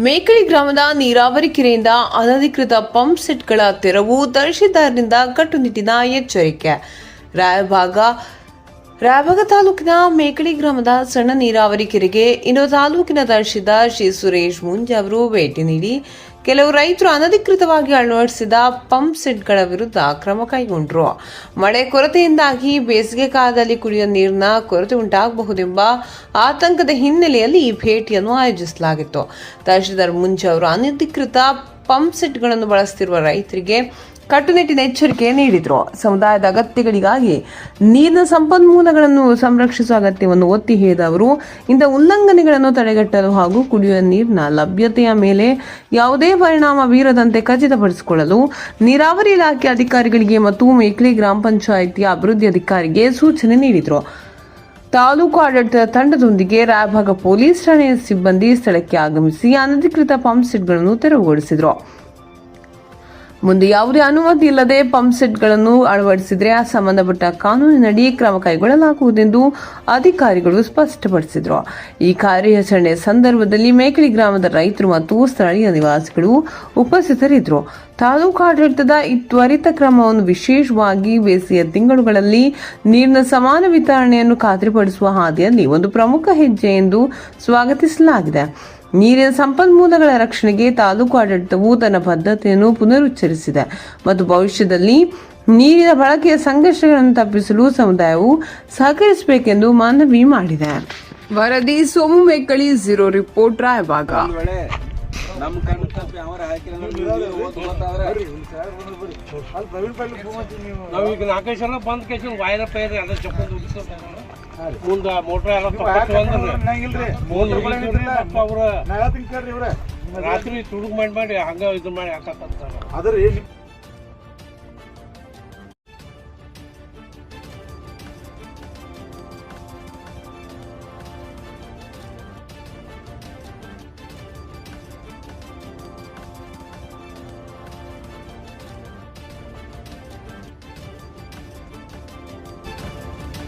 ಮೇಕಳಿ ಗ್ರಾಮದ ನೀರಾವರಿ ಕೆರೆಯಿಂದ ಅನಧಿಕೃತ ಪಂಪ್ ಸೆಟ್ಗಳ ತೆರವು ತಹಶೀಲ್ದಾರ್ನಿಂದ ಕಟ್ಟುನಿಟ್ಟಿನ ಎಚ್ಚರಿಕೆ. ರಾಯಭಾಗ ರಾಯಭಾಗ ತಾಲೂಕಿನ ಮೇಕಳಿ ಗ್ರಾಮದ ಸಣ್ಣ ನೀರಾವರಿ ಕೆರೆಗೆ ಇನ್ನು ತಾಲೂಕಿನ ತಹಶೀಲ್ದಾರ್ ಶ್ರೀ ಸುರೇಶ್ ಮುಂಜ್ ಅವರು ಭೇಟಿ ನೀಡಿ ಕೆಲವು ರೈತರು ಅನಧಿಕೃತವಾಗಿ ಅಳವಡಿಸಿದ ಪಂಪ್ ಸೆಟ್ಗಳ ವಿರುದ್ಧ ಕ್ರಮ ಕೈಗೊಂಡರು. ಮಳೆ ಕೊರತೆಯಿಂದಾಗಿ ಬೇಸಿಗೆ ಕಾಲದಲ್ಲಿ ಕುಡಿಯುವ ನೀರಿನ ಕೊರತೆ ಉಂಟಾಗಬಹುದೆಂಬ ಆತಂಕದ ಹಿನ್ನೆಲೆಯಲ್ಲಿ ಈ ಭೇಟಿಯನ್ನು ಆಯೋಜಿಸಲಾಗಿತ್ತು. ತಹಶೀಲ್ದಾರ್ ಮುಂಚೆ ಅವರು ಅನಧಿಕೃತ ಪಂಪ್ ಸೆಟ್ಗಳನ್ನು ಬಳಸ್ತಿರುವ ರೈತರಿಗೆ ಕಟ್ಟುನಿಟ್ಟಿನ ಎಚ್ಚರಿಕೆ ನೀಡಿದರು. ಸಮುದಾಯದ ಅಗತ್ಯಗಳಿಗಾಗಿ ನೀರಿನ ಸಂಪನ್ಮೂಲಗಳನ್ನು ಸಂರಕ್ಷಿಸುವ ಅಗತ್ಯವನ್ನು ಒತ್ತಿ ಹೇಳಿದ ಅವರು, ಇಂಥ ಉಲ್ಲಂಘನೆಗಳನ್ನು ತಡೆಗಟ್ಟಲು ಹಾಗೂ ಕುಡಿಯುವ ನೀರಿನ ಲಭ್ಯತೆಯ ಮೇಲೆ ಯಾವುದೇ ಪರಿಣಾಮ ಬೀರದಂತೆ ಖಚಿತಪಡಿಸಿಕೊಳ್ಳಲು ನೀರಾವರಿ ಇಲಾಖೆ ಅಧಿಕಾರಿಗಳಿಗೆ ಮತ್ತು ಮೇಕ್ಲಿ ಗ್ರಾಮ ಪಂಚಾಯಿತಿಯ ಅಭಿವೃದ್ಧಿ ಅಧಿಕಾರಿಗೆ ಸೂಚನೆ ನೀಡಿದರು. ತಾಲೂಕು ಆಡಳಿತದ ತಂಡದೊಂದಿಗೆ ರಾಯಭಾಗ ಪೊಲೀಸ್ ಠಾಣೆಯ ಸಿಬ್ಬಂದಿ ಸ್ಥಳಕ್ಕೆ ಆಗಮಿಸಿ ಅನಧಿಕೃತ ಪಂಪ್ ಸೆಟ್ಗಳನ್ನು ತೆರವುಗೊಳಿಸಿದರು. ಮುಂದೆ ಯಾವುದೇ ಅನುಮತಿ ಇಲ್ಲದೆ ಪಂಪ್ ಸೆಟ್ಗಳನ್ನು ಅಳವಡಿಸಿದರೆ ಆ ಸಂಬಂಧಪಟ್ಟ ಕಾನೂನಿನಡಿ ಕ್ರಮ ಕೈಗೊಳ್ಳಲಾಗುವುದೆಂದು ಅಧಿಕಾರಿಗಳು ಸ್ಪಷ್ಟಪಡಿಸಿದರು. ಈ ಕಾರ್ಯಾಚರಣೆ ಸಂದರ್ಭದಲ್ಲಿ ಮೇಕಳಿ ಗ್ರಾಮದ ರೈತರು ಮತ್ತು ಸ್ಥಳೀಯ ನಿವಾಸಿಗಳು ಉಪಸ್ಥಿತರಿದ್ದರು. ತಾಲೂಕು ಆಡಳಿತದ ಈ ತ್ವರಿತ ಕ್ರಮವನ್ನು ವಿಶೇಷವಾಗಿ ಬೇಸಿಗೆ ತಿಂಗಳುಗಳಲ್ಲಿ ನೀರಿನ ಸಮಾನ ವಿತರಣೆಯನ್ನು ಖಾತ್ರಿಪಡಿಸುವ ಹಾದಿಯಲ್ಲಿ ಒಂದು ಪ್ರಮುಖ ಹೆಜ್ಜೆ ಎಂದು ಸ್ವಾಗತಿಸಲಾಗಿದೆ. ನೀರಿನ ಸಂಪನ್ಮೂಲಗಳ ರಕ್ಷಣೆಗೆ ತಾಲೂಕು ಆಡಳಿತವು ತನ್ನ ಬದ್ಧತೆಯನ್ನು ಪುನರುಚ್ಚರಿಸಿದೆ. ಮತ್ತು ಭವಿಷ್ಯದಲ್ಲಿ ನೀರಿನ ಬಳಕೆಯ ಸಂಘರ್ಷಗಳನ್ನು ತಪ್ಪಿಸಲು ಸಮುದಾಯವು ಸಹಕರಿಸಬೇಕೆಂದು ಮನವಿ ಮಾಡಿದೆ. ವರದಿ ಸೋಮು ಮೇಕಳಿ ಝೀರೋ ರಿಪೋರ್ಟ್ ಈಗ ನಾಲ್ಕೈದು ಸಲ ಬಂದ್ ಕೇಸಿ ವಾಯರ ಪೈರ ಎಲ್ಲ ಚಪ್ಕೊಂಡ್ ಮುಂದ ಮೋಟ್ರ್ ಎಲ್ಲ ಅವ್ರ. ರಾತ್ರಿ ತುಡುಕ್ ಮಾಡಿ ಮಾಡಿ ಹಂಗ ಇದು ಮಾಡಿ ಹಾಕತ್ತ ಅದ್ರಿ